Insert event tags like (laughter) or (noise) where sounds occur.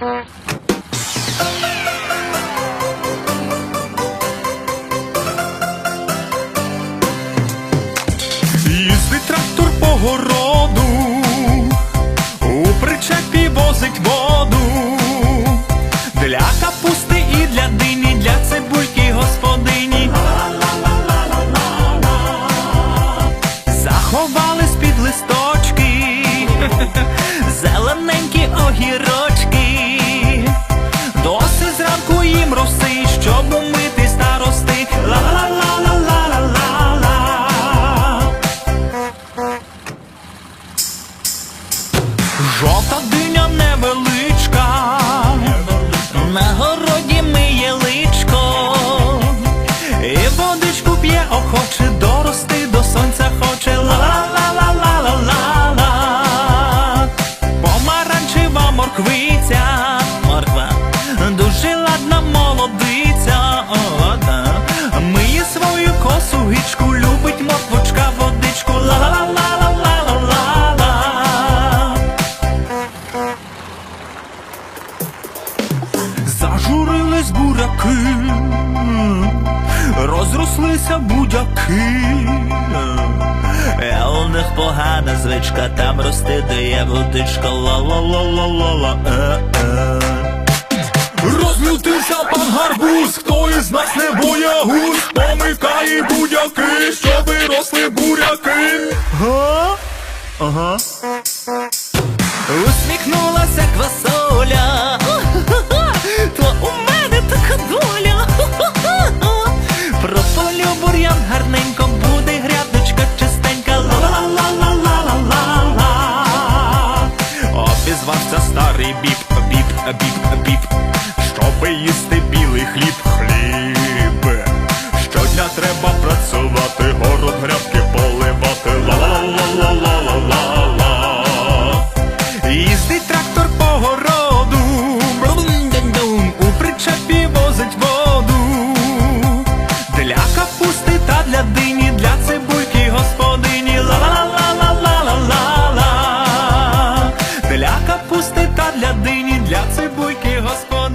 Їздить трактор по городу, у причепі возить воду. Для капусти і для дині, для цибульки господині. Заховались під листочки, (laughs) зелененькі огірочки. Морквиця, морква, дуже ладна молодиця. О. Миє свою косу гичку, любить морквочка водичку. Ла-ла-ла-ла-ла-ла-ла. Зажурились буряки, розрослися будяки. Е, погана звичка, там рости, дає водичка, ла-ла-ла-ла-ла-ла. Е-е. Розлютився пан гарбуз, хто із нас не боягуз, помикає будяки, щоби росли буряки. Га? Ага. Старий біп, біп, біп, біп. Щоби їсти білий хліб. родині для цибульки господи.